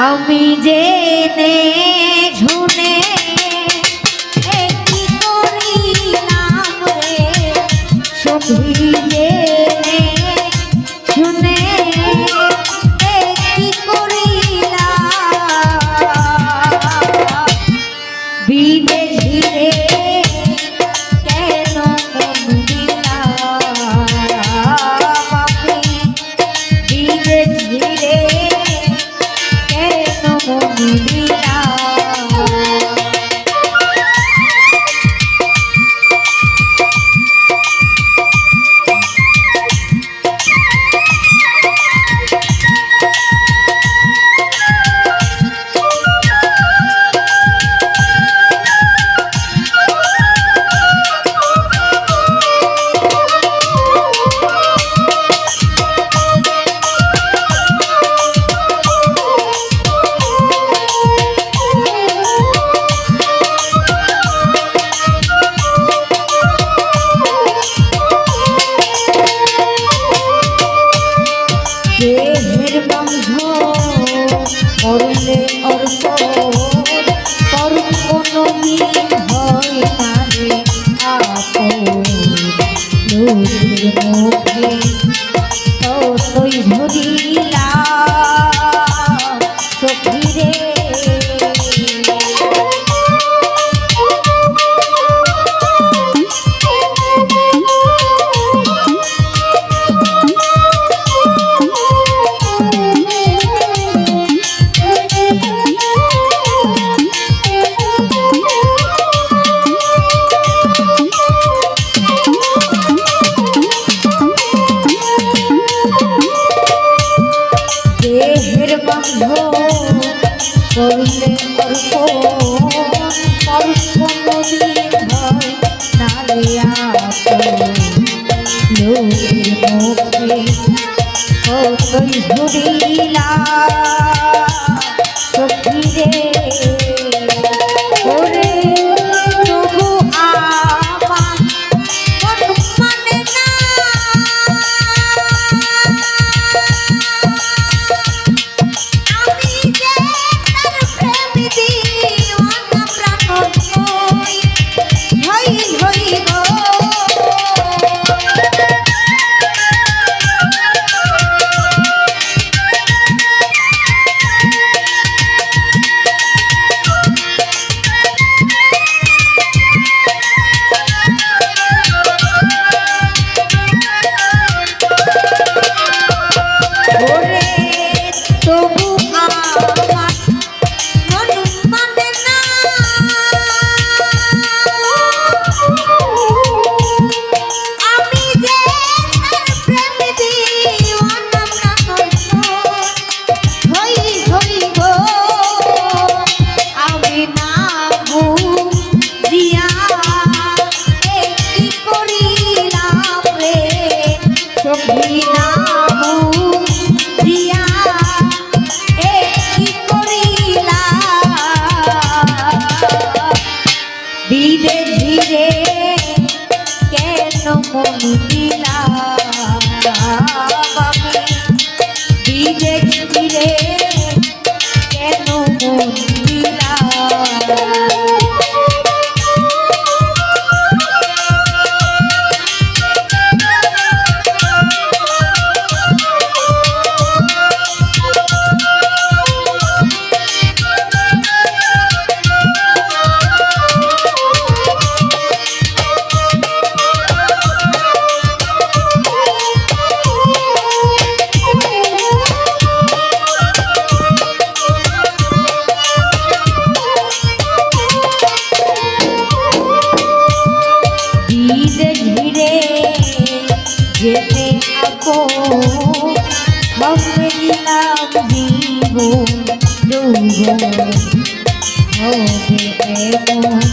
আমি জেনে মুখে করিলে অর্প অর্প নদী হয় নারে আপনি মুখে কত ঝুড়ি ধীরে ধীরে যেতে আপো হবে দিলাম জীবন হবে এমন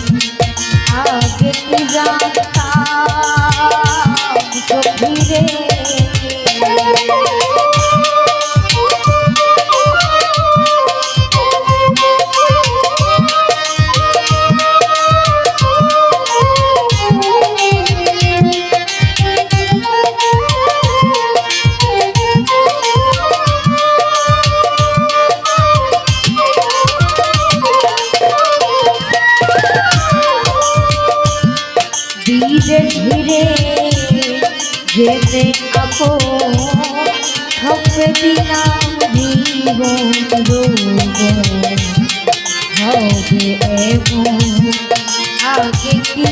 সেতে আপন হবে দিলাম জীবন রোগ হবে এমন আগে কি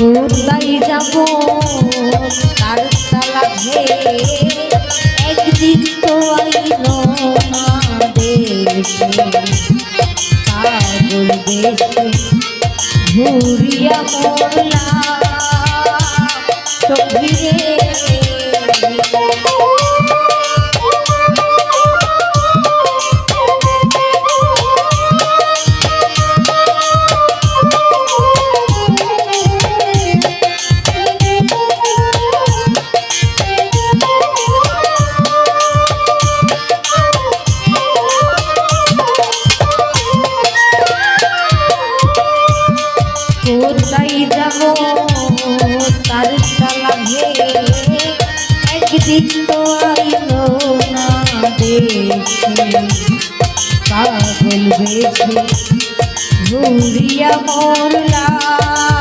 কোথায় যাব? তার তালা একদিন তো আইল না দেশে পাগল দেশে ঘুরিয়া পড়লাম। বেশি ঘুরিয়া পড়লাম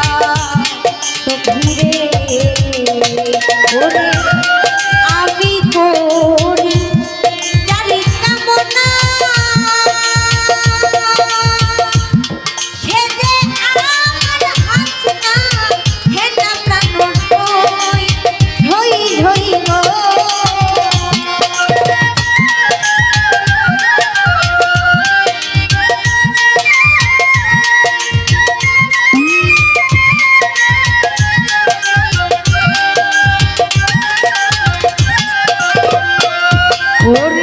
por